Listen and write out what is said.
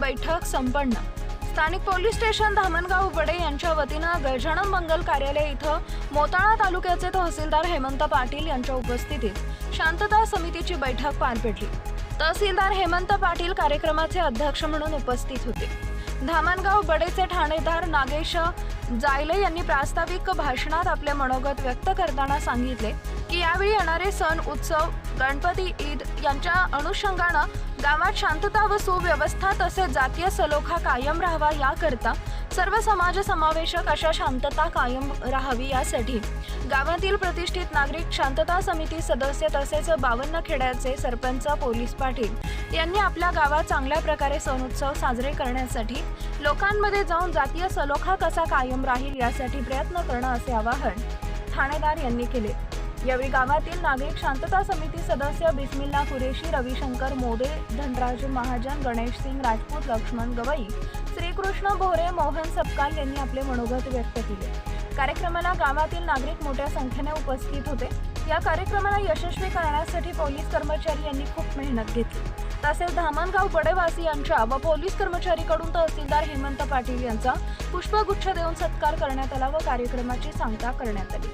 बैठक संपन्न. स्थानिक पोलीस स्टेशन धामणगाव बडे यांच्या वतीनं गजानन मंगल कार्यालय इथं मोताळा तालुक्याचे तहसीलदार हेमंत पाटील यांच्या उपस्थितीत शांतता समितीची बैठक पार पडली. तहसीलदार हेमंत पाटील कार्यक्रमाचे अध्यक्ष म्हणून उपस्थित होते. धामणगाव बडेचे ठाणेदार नागेश जायले यांनी प्रास्ताविक भाषणात आपले मनोगत व्यक्त करताना सांगितले की यावेळी येणारे सण उत्सव गणपती ईद यांच्या अनुषंगानं गावात शांतता व सुव्यवस्था तसेच जातीय सलोखा कायम राहावा याकरता सर्व समाज समावेशक अशा शांतता कायम राहावी यासाठी गावातील प्रतिष्ठित नागरिक शांतता समिती सदस्य तसेच बावन्न खेड्याचे सरपंच पोलीस पाटील यांनी आपल्या गावात चांगल्या प्रकारे सण उत्सव साजरे करण्यासाठी लोकांमध्ये जाऊन जातीय सलोखा कसा कायम राहील यासाठी प्रयत्न करणं असे आवाहन ठाणेदार यांनी केले. यावेळी गावातील नागरिक शांतता समिती सदस्य बिस्मिल्ला कुरेशी रविशंकर मोदे धनराज महाजन गणेश सिंग राजपूत लक्ष्मण गवई श्रीकृष्ण भोरे मोहन सपकाल यांनी आपले मनोगत व्यक्त केले. कार्यक्रमाला गावातील नागरिक मोठ्या संख्येने उपस्थित होते. या कार्यक्रमाला यशस्वी करण्यासाठी पोलीस कर्मचारी यांनी खूप मेहनत घेतली. तसेच धामणगाव बडेवासियांच्या व पोलीस कर्मचारीकडून तहसीलदार हेमंत पाटील यांचा पुष्पगुच्छ देऊन सत्कार करण्यात आला व कार्यक्रमाची सांगता करण्यात आली.